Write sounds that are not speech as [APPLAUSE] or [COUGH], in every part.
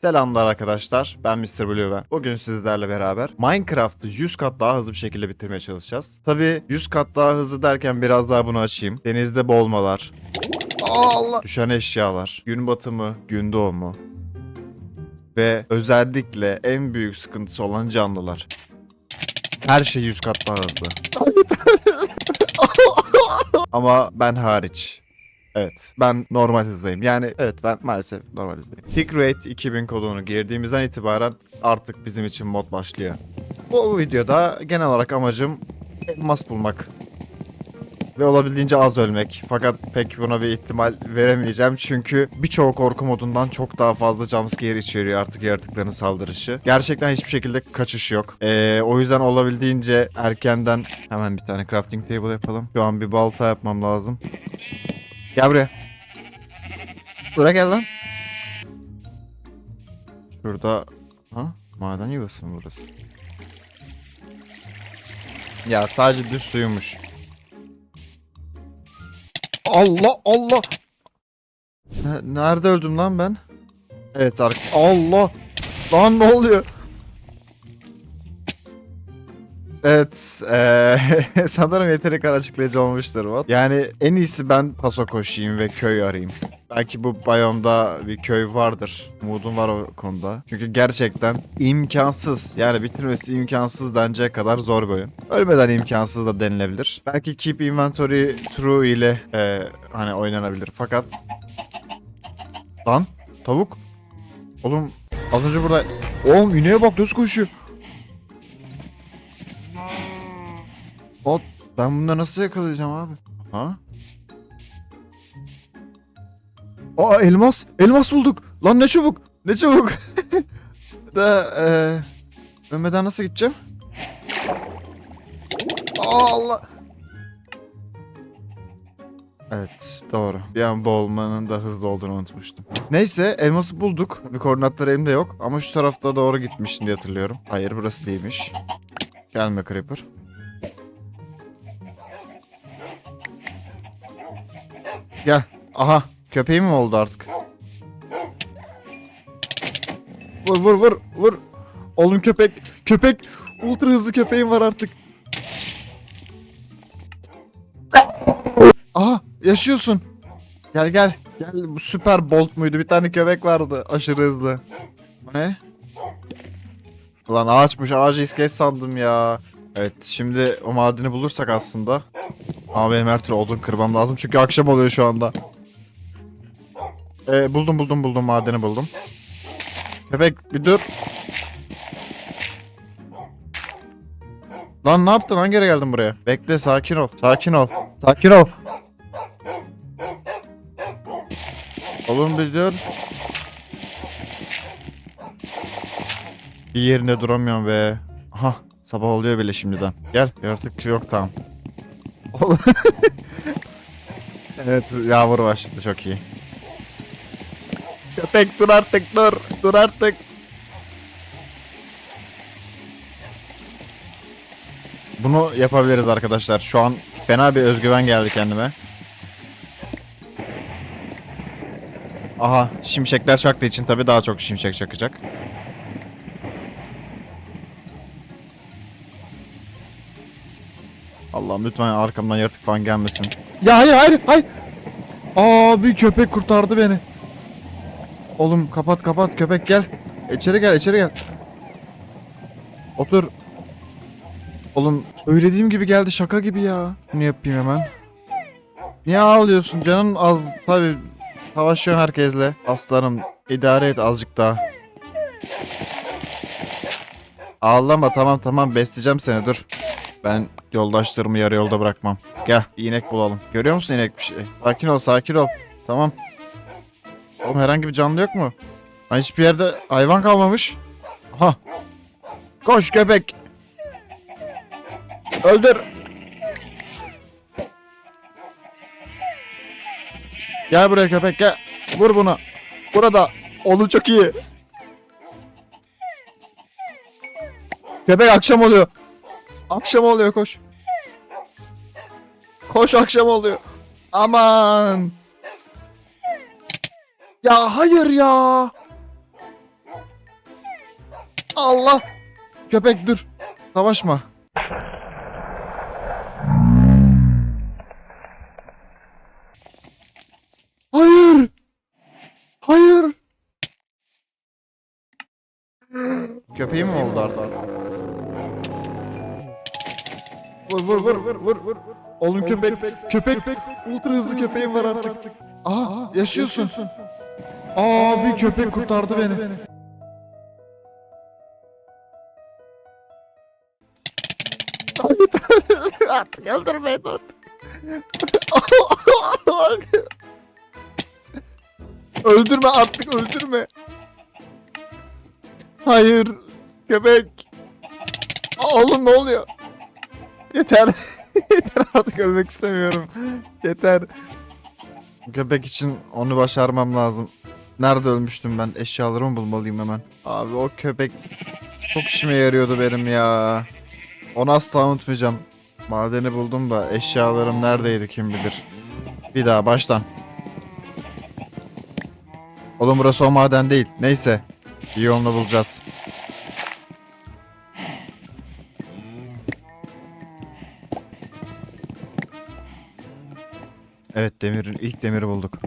Selamlar arkadaşlar. Ben Mr. Blue ben. Bugün sizlerle beraber Minecraft'ı 100 kat daha hızlı bir şekilde bitirmeye çalışacağız. Tabii 100 kat daha hızlı derken biraz daha bunu açayım. Denizde boğulmalar. Allah! Düşen eşyalar. Gün batımı, gün doğumu. Ve özellikle en büyük sıkıntısı olan canlılar. Her şey 100 kat daha hızlı. [LAUGHS] Ama ben hariç. Evet. Ben normal hızdayım. Yani evet ben maalesef normal hızdayım. Tick Rate 2000 kodunu girdiğimizden itibaren artık bizim için mod başlıyor. Bu videoda genel olarak amacım elmas bulmak. Ve olabildiğince az ölmek. Fakat pek buna bir ihtimal veremeyeceğim. Çünkü birçoğu korku modundan çok daha fazla jumpscare içeriyor artık yaratıkların saldırışı. Gerçekten hiçbir şekilde kaçış yok. Ee, o yüzden olabildiğince erkenden hemen bir tane crafting table yapalım. Şu an bir balta yapmam lazım. Gel buraya. Buraya gel lan. Şurada... Ha? Maden yuvası mı burası? Ya sadece düz suymuş. Allah Allah! Ne- nerede öldüm lan ben? Evet ark... Allah! Lan ne oluyor? Evet, eee, [LAUGHS] sanırım yeteri kadar açıklayıcı olmuştur bu. Yani en iyisi ben paso koşayım ve köy arayayım. Belki bu biyomda bir köy vardır. Umudum var o konuda. Çünkü gerçekten imkansız. Yani bitirmesi imkansız denecek kadar zor oyun. Ölmeden imkansız da denilebilir. Belki Keep Inventory True ile eee, hani oynanabilir. Fakat... Lan tavuk. Oğlum az önce burada... Oğlum ineğe bak nasıl koşuyor. Ot, ben bunları nasıl yakalayacağım abi? Ha? Aa elmas, elmas bulduk. Lan ne çabuk, ne çabuk. [LAUGHS] da eee ölmeden nasıl gideceğim? Aa, Allah. Evet doğru. Bir an boğulmanın da hızlı olduğunu unutmuştum. Neyse elması bulduk. Bir koordinatları elimde yok ama şu tarafta doğru gitmiştim diye hatırlıyorum. Hayır burası değilmiş. Gelme Creeper. Gel. Aha. Köpeğim mi oldu artık? Vur vur vur vur. Oğlum köpek. Köpek. Ultra hızlı köpeğim var artık. Aha yaşıyorsun. Gel gel. Gel bu süper bolt muydu? Bir tane köpek vardı aşırı hızlı. Bu ne? Ulan ağaçmış ağacı iskeç sandım ya. Evet şimdi o madeni bulursak aslında. Ama benim her türlü odun kırmam lazım çünkü akşam oluyor şu anda. Ee, buldum buldum buldum madeni buldum. Köpek bir dur. Lan ne yaptın? Hangi yere geldin buraya? Bekle sakin ol. Sakin ol. Sakin ol. Oğlum bir dur. Bir yerinde duramıyorum be. Aha sabah oluyor bile şimdiden. Gel yaratık yok tamam. [LAUGHS] Evet yağmur başladı çok iyi. Köpek dur artık dur. Dur artık. Bunu yapabiliriz arkadaşlar. Şu an fena bir özgüven geldi kendime. Aha şimşekler çaktığı için tabii daha çok şimşek çakacak. Allah'ım lütfen arkamdan yaratık falan gelmesin. Ya hayır hayır hayır. Abi köpek kurtardı beni. Oğlum kapat kapat köpek gel. İçeri gel içeri gel. Otur. Oğlum söylediğim gibi geldi şaka gibi ya. Bunu yapayım hemen. Niye ağlıyorsun canın az tabi savaşıyor herkesle. Aslanım idare et azıcık daha. Ağlama tamam tamam besleyeceğim seni dur. Ben yoldaşlarımı yarı yolda bırakmam. Gel bir inek bulalım. Görüyor musun inek bir şey? Sakin ol sakin ol. Tamam. Oğlum herhangi bir canlı yok mu? Lan hiçbir yerde hayvan kalmamış. Aha. Koş köpek. Öldür. Gel buraya köpek gel. Vur bunu. Burada. Oğlum çok iyi. Köpek akşam oluyor. Akşam oluyor koş. Koş akşam oluyor. Aman. Ya hayır ya. Allah. Köpek dur. Savaşma. Hayır. Hayır. Köpeğim mi oldu artık? Vur vur vur vur vur vur. Oğlum köpek köpek ultra hızlı köpeğim var artık. Aha yaşıyorsun. Aa bir köpek kurtardı beni. [LAUGHS] artık öldürmeyin artık. [LAUGHS] öldürme artık öldürme. Hayır köpek. Oğlum ne oluyor? Yeter. [LAUGHS] Yeter artık ölmek istemiyorum. Yeter. Köpek için onu başarmam lazım. Nerede ölmüştüm ben? Eşyalarımı bulmalıyım hemen. Abi o köpek çok işime yarıyordu benim ya. Onu asla unutmayacağım. Madeni buldum da eşyalarım neredeydi kim bilir. Bir daha baştan. Oğlum burası o maden değil. Neyse. Bir yolunu bulacağız. Evet demir ilk demiri bulduk.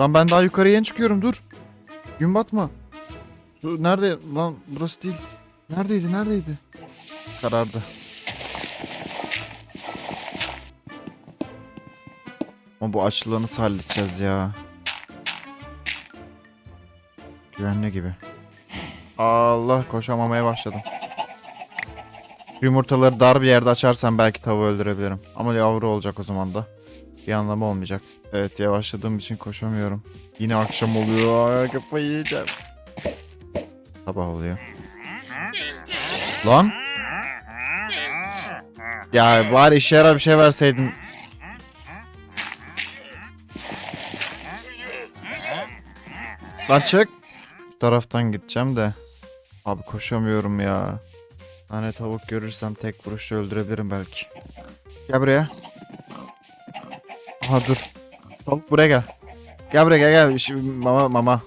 Lan ben daha yukarıya yeni çıkıyorum dur. Gün batma. Dur, nerede lan burası değil. Neredeydi neredeydi? Karardı. Ama bu açlığı nasıl halledeceğiz ya? Güvenli gibi. Allah koşamamaya başladım. Yumurtaları dar bir yerde açarsam belki tavuğu öldürebilirim. Ama yavru olacak o zaman da. Bir anlamı olmayacak. Evet yavaşladığım için koşamıyorum. Yine akşam oluyor. Ay, Kafayı yiyeceğim. Sabah oluyor. Lan. Ya bari işe yarar bir şey verseydin. Lan çık. Bu taraftan gideceğim de. Abi koşamıyorum ya. Tane tavuk görürsem tek vuruşla öldürebilirim belki. Gel buraya. Aha dur. Tavuk buraya gel. Gel buraya gel gel. Mama mama.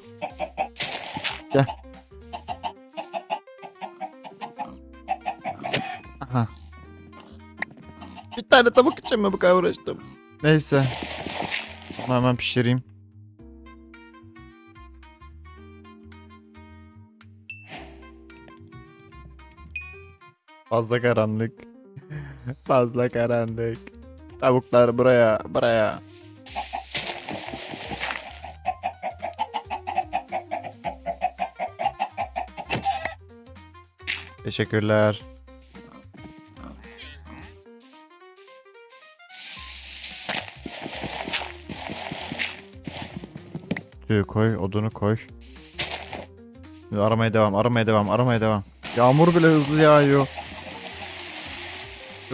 Gel. Aha. Bir tane tavuk için mi bu kadar uğraştım? Neyse. Bunu hemen pişireyim. Fazla karanlık. [LAUGHS] Fazla karanlık. Tavuklar buraya, buraya. Teşekkürler. Tüyü koy, odunu koy. Aramaya devam, aramaya devam, aramaya devam. Yağmur bile hızlı yağıyor.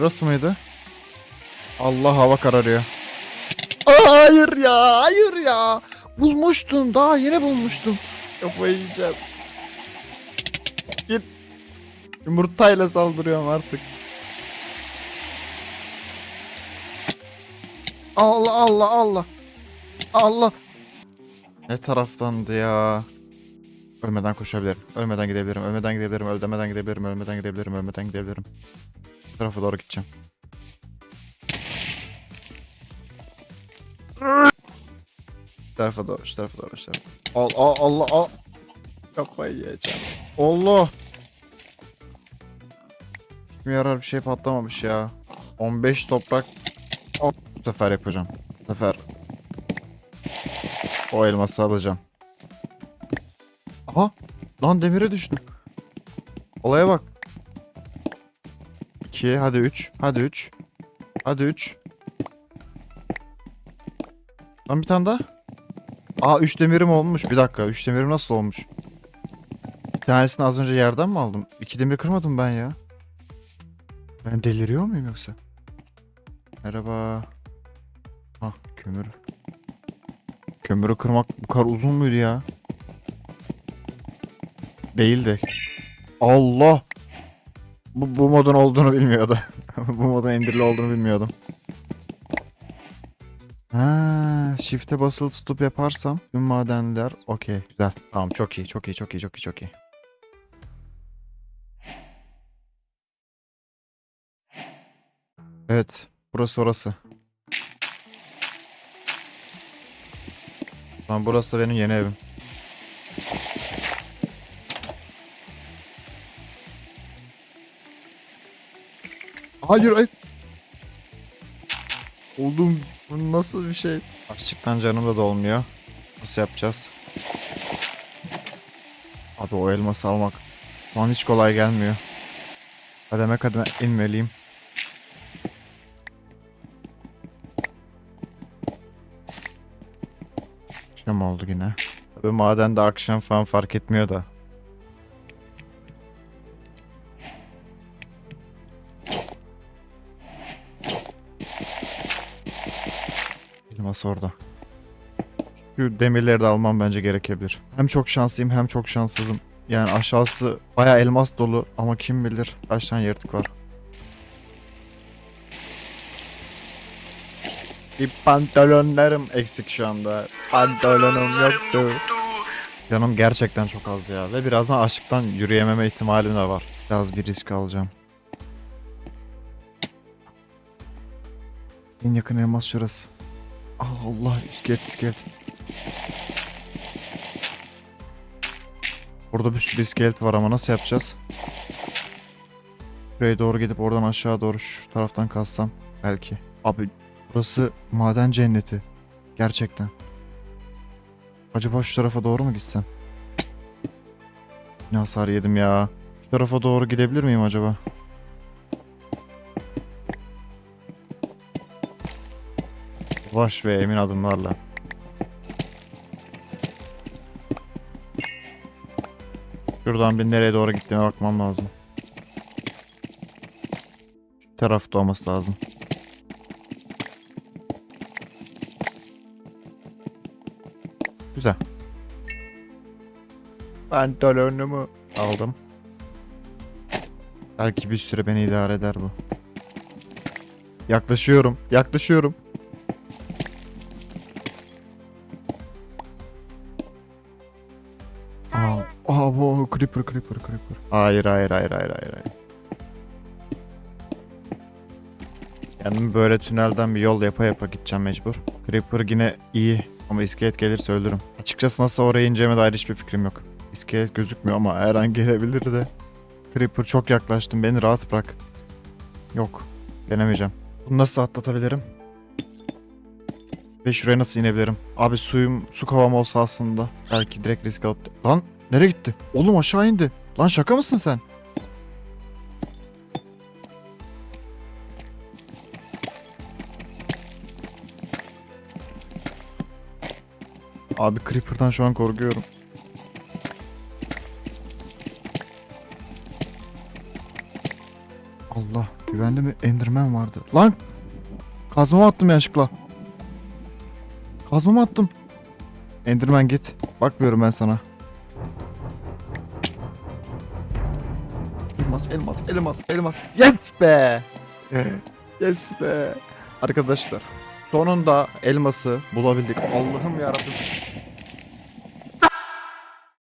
Burası mıydı? Allah hava kararıyor. Aa, hayır ya, hayır ya. Bulmuştum, daha yeni bulmuştum. Kafayı yiyeceğim. Git. Yumurtayla saldırıyorum artık. Allah Allah Allah. Allah. Ne taraftandı ya? Ölmeden koşabilirim. Ölmeden gidebilirim. Ölmeden gidebilirim. Ölmeden gidebilirim. Ölmeden gidebilirim. Ölmeden gidebilirim. Bu tarafa doğru gideceğim. Şu tarafa doğru. Şu tarafa doğru. Şu tarafa. Al, al, Allah al. Kafayı yiyeceğim. Allah. Bir yarar bir şey patlamamış ya. 15 toprak. Al. Bu sefer yapacağım. Bu sefer. O elması alacağım. Aha. Lan demire düştüm. Olaya bak. 2 hadi 3. Hadi 3. Hadi 3. Lan bir tane daha. Aa 3 demirim olmuş. Bir dakika 3 demirim nasıl olmuş? Bir tanesini az önce yerden mi aldım? 2 demir kırmadım ben ya. Ben deliriyor muyum yoksa? Merhaba. Ah kömür. Kömürü kırmak bu kadar uzun muydu ya? Değildi. Allah. Bu, bu modun olduğunu bilmiyordum. [LAUGHS] bu modun indirili olduğunu bilmiyordum. Ha, shift'e basılı tutup yaparsam tüm madenler okey güzel. Tamam çok iyi çok iyi çok iyi çok iyi çok iyi. Evet burası orası. Tamam burası da benim yeni evim. Hayır hayır. Oğlum bu nasıl bir şey? Açlıktan canım da dolmuyor. Nasıl yapacağız? Abi o elması almak şu an hiç kolay gelmiyor. Kademe kademe inmeliyim. Akşam oldu yine. Tabii madende akşam falan fark etmiyor da. Elmas orada. Şu demirleri de almam bence gerekebilir. Hem çok şanslıyım hem çok şanssızım. Yani aşağısı baya elmas dolu ama kim bilir kaç tane yırtık var. Bir pantolonlarım eksik şu anda. Pantolonum yoktu. Canım gerçekten çok az ya ve birazdan açlıktan yürüyememe ihtimalim de var. Biraz bir risk alacağım. En yakın elmas şurası. Ah, Allah iskelet iskelet. Burada bir sürü iskelet var ama nasıl yapacağız? Buraya doğru gidip oradan aşağı doğru şu taraftan kalsam belki. Abi burası maden cenneti. Gerçekten. Acaba şu tarafa doğru mu gitsem? Ne hasar yedim ya. Şu tarafa doğru gidebilir miyim acaba? Yavaş ve emin adımlarla. Şuradan bir nereye doğru gittiğime bakmam lazım. Şu tarafta olması lazım. Güzel. Pantolonumu aldım. Belki bir süre beni idare eder bu. Yaklaşıyorum. Yaklaşıyorum. Aa, bu creeper creeper creeper. Hayır hayır hayır hayır hayır hayır. Kendimi böyle tünelden bir yol yapa yapa gideceğim mecbur. Creeper yine iyi ama iskelet gelirse ölürüm. Açıkçası nasıl oraya ineceğime dair hiçbir fikrim yok. İskelet gözükmüyor ama her an gelebilir de. Creeper çok yaklaştım beni rahat bırak. Yok denemeyeceğim. Bunu nasıl atlatabilirim? Ve şuraya nasıl inebilirim? Abi suyum, su kovam olsa aslında belki direkt risk alıp... Lan nereye gitti? Oğlum aşağı indi. Lan şaka mısın sen? Abi Creeper'dan şu an korkuyorum. Allah güvenli mi? Enderman vardı. Lan! Kazmamı attım yanlışlıkla. Kazmamı attım. Enderman git. Bakmıyorum ben sana. Elmas, elmas, elmas, elmas. Yes be! yes be! Arkadaşlar, sonunda elması bulabildik. Allah'ım yarabbim.